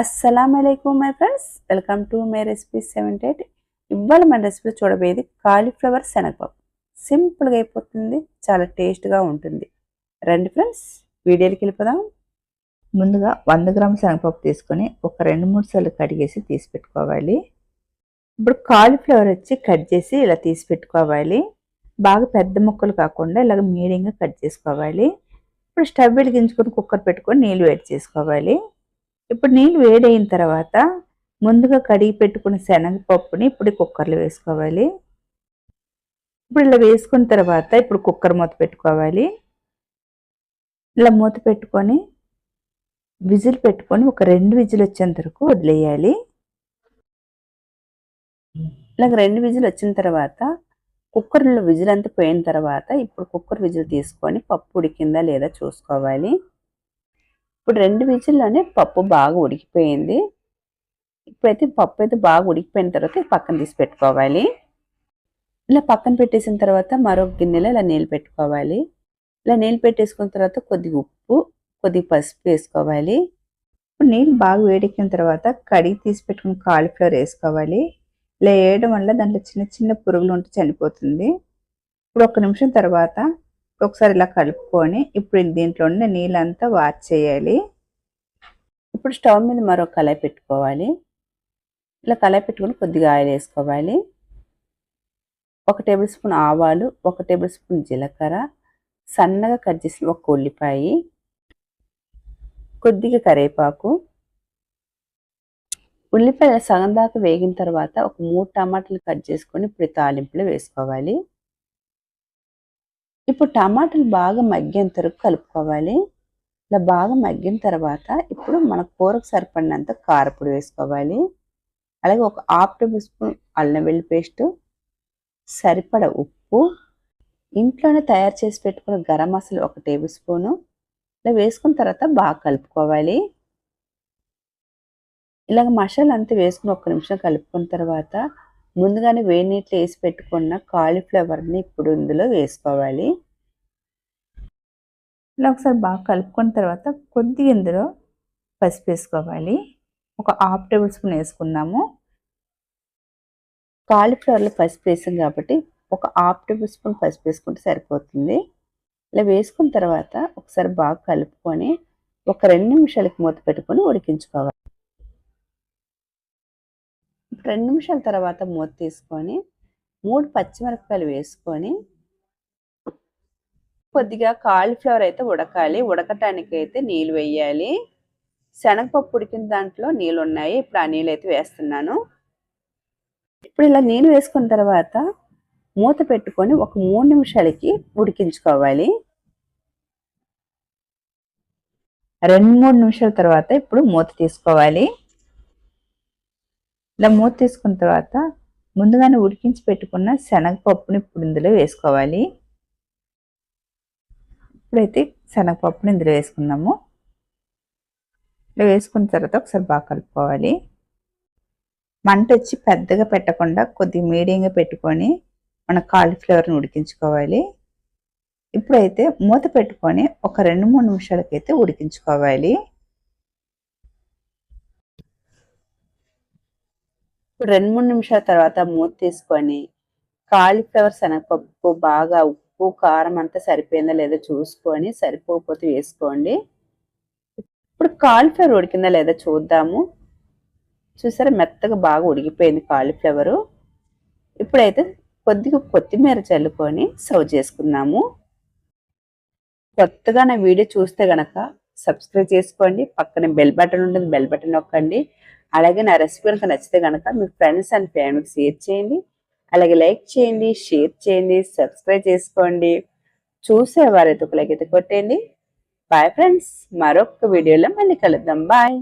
అస్సలం అయికం my friends welcome to my recipe seventy eight ఇవాళ మన రెసిపీ చూడబోయేది కాలీఫ్లవర్ శనగపప్పు. సింపుల్గా అయిపోతుంది చాలా టేస్ట్గా ఉంటుంది. రండి ఫ్రెండ్స్ వీడియోకి వెళ్ళిపోదాం. ముందుగా వంద గ్రాముల శనగపప్పు తీసుకొని ఒక రెండు మూడు సార్లు కడిగేసి తీసి పెట్టుకోవాలి. ఇప్పుడు కాలీఫ్లవర్ వచ్చి కట్ చేసి ఇలా తీసి పెట్టుకోవాలి. బాగా పెద్ద ముక్కలు కాకుండా ఇలాగ మీడియంగా కట్ చేసుకోవాలి. ఇప్పుడు స్టవ్ వెలిగించుకొని కుక్కర్ పెట్టుకొని నీళ్ళు వేడి చేసుకోవాలి. ఇప్పుడు నీళ్ళు వేడైన తర్వాత ముందుగా కడిగి పెట్టుకున్న శనగపప్పుని ఇప్పుడు కుక్కర్లో వేసుకోవాలి. ఇప్పుడు ఇలా వేసుకున్న తర్వాత ఇప్పుడు కుక్కర్ మూత పెట్టుకోవాలి. ఇలా మూత పెట్టుకొని విజిల్ పెట్టుకొని ఒక రెండు విజిల్ వచ్చేంత వరకు వదిలేయాలి. ఇలా రెండు విజిల్ వచ్చిన తర్వాత కుక్కర్లో విజిల్ అంతా పోయిన తర్వాత ఇప్పుడు కుక్కర్ విజిల్ తీసుకొని పప్పు ఉడికిందా లేదా చూసుకోవాలి. ఇప్పుడు రెండు విజిల్లోనే పప్పు బాగా ఉడికిపోయింది. ఇప్పుడైతే పప్పు అయితే బాగా ఉడికిపోయిన తర్వాత పక్కన తీసి పెట్టుకోవాలి. ఇలా పక్కన పెట్టేసిన తర్వాత మరో గిన్నెలో ఇలా నీళ్ళు పెట్టుకోవాలి. ఇలా నీళ్ళు పెట్టేసుకున్న తర్వాత కొద్దిగా ఉప్పు కొద్దిగా పసుపు వేసుకోవాలి. ఇప్పుడు నీళ్ళు బాగా వేడెక్కిన తర్వాత కడిగి తీసి పెట్టుకుని కాలీఫ్లవర్ వేసుకోవాలి. ఇలా వేయడం వల్ల దాంట్లో చిన్న చిన్న పురుగులు ఉంటే చనిపోతుంది. ఇప్పుడు ఒక నిమిషం తర్వాత ఒకసారి ఇలా కలుపుకొని ఇప్పుడు దీంట్లో ఉన్న నీళ్ళంతా వాచ్ చేయాలి. ఇప్పుడు స్టవ్ మీద మరో కళాయి పెట్టుకోవాలి. ఇలా కళాయి పెట్టుకొని కొద్దిగా ఆయిల్ వేసుకోవాలి. ఒక టేబుల్ స్పూన్ ఆవాలు ఒక టేబుల్ స్పూన్ జీలకర్ర సన్నగా కట్ చేసిన ఒక ఉల్లిపాయ కొద్దిగా కరివేపాకు. ఉల్లిపాయ సగం దాకా వేగిన తర్వాత ఒక మూడు టమాటాలు కట్ చేసుకొని ఇప్పుడు తాలింపులో వేసుకోవాలి. ఇప్పుడు టమాటాలు బాగా మగ్గేంత వరకు కలుపుకోవాలి. ఇలా బాగా మగ్గిన తర్వాత ఇప్పుడు మన కూరకు సరిపడినంత కారపొడి వేసుకోవాలి. అలాగే ఒక హాఫ్ టేబుల్ స్పూన్ అల్లం వెల్లి పేస్ట్ సరిపడ ఉప్పు ఇంట్లోనే తయారు చేసి పెట్టుకున్న గరం మసాలా ఒక టేబుల్ స్పూను ఇలా వేసుకున్న తర్వాత బాగా కలుపుకోవాలి. ఇలాగ మసాలా అంతా వేసుకుని ఒక్క నిమిషం కలుపుకున్న తర్వాత ముందుగానే వేడి నీటిలో వేసి పెట్టుకున్న కాలీఫ్లవర్ని ఇప్పుడు ఇందులో వేసుకోవాలి. ఇలా ఒకసారి బాగా కలుపుకున్న తర్వాత కొద్దిగా ఇందులో పసుపు వేసుకోవాలి. ఒక హాఫ్ టేబుల్ స్పూన్ వేసుకున్నాము కాలీఫ్లవర్లో పసుపు వేసాం కాబట్టి ఒక హాఫ్ టేబుల్ స్పూన్ పసుపు వేసుకుంటే సరిపోతుంది. ఇలా వేసుకున్న తర్వాత ఒకసారి బాగా కలుపుకొని ఒక రెండు నిమిషాలకి మూత పెట్టుకొని ఉడికించుకోవాలి. రెండు నిమిషాల తర్వాత మూత తీసుకొని మూడు పచ్చిమిరపకాయలు వేసుకొని కొద్దిగా కాలీఫ్లవర్ అయితే ఉడకాలి. ఉడకటానికి అయితే నీళ్ళు వేయాలి. శనగపప్పు ఉడికిన దాంట్లో నీళ్ళు ఉన్నాయి. ఇప్పుడు ఆ నీళ్ళు అయితే వేస్తున్నాను. ఇప్పుడు ఇలా నీళ్ళు వేసుకున్న తర్వాత మూత పెట్టుకొని ఒక మూడు నిమిషాలకి ఉడికించుకోవాలి. రెండు మూడు నిమిషాల తర్వాత ఇప్పుడు మూత తీసుకోవాలి. ఇలా మూత తీసుకున్న తర్వాత ముందుగానే ఉడికించి పెట్టుకున్న శనగపప్పుని ఇప్పుడు ఇందులో వేసుకోవాలి. ఇప్పుడైతే శనగపప్పుని ఇందులో వేసుకున్నాము ఇలా వేసుకున్న తర్వాత ఒకసారి బాగా కలుపుకోవాలి. మంట వచ్చి పెద్దగా పెట్టకుండా కొద్దిగా మీడియంగా పెట్టుకొని మన కాలీఫ్లవర్ని ఉడికించుకోవాలి. ఇప్పుడైతే మూత పెట్టుకొని ఒక రెండు మూడు నిమిషాలకైతే ఉడికించుకోవాలి. రెండు మూడు నిమిషాల తర్వాత మూత తీసుకొని కాలీఫ్లవర్ శనగపప్పు బాగా ఉప్పు కారం అంతా సరిపోయిందా లేదో చూసుకొని సరిపోకపోతే వేసుకోండి. ఇప్పుడు కాలీఫ్లవర్ ఉడికిందా లేదా చూద్దాము. చూసారా మెత్తగా బాగా ఉడికిపోయింది కాలీఫ్లవరు. ఇప్పుడైతే కొద్దిగా కొత్తిమీర చల్లుకొని సర్వ్ చేసుకుందాము. కొత్తగా నా వీడియో చూస్తే గనక సబ్స్క్రైబ్ చేసుకోండి. పక్కన బెల్ బటన్ ఉంటుంది బెల్ బటన్ నొక్కండి. అలాగే నా రెసిపీ కనుక నచ్చితే కనుక మీ ఫ్రెండ్స్ అండ్ ఫ్యామిలీకి షేర్ చేయండి. అలాగే లైక్ చేయండి షేర్ చేయండి సబ్స్క్రైబ్ చేసుకోండి. చూసేవారైతే ఒక లైక్ అయితే కొట్టేయండి. బాయ్ ఫ్రెండ్స్ మరొక వీడియోలో మళ్ళీ కలుద్దాం. బాయ్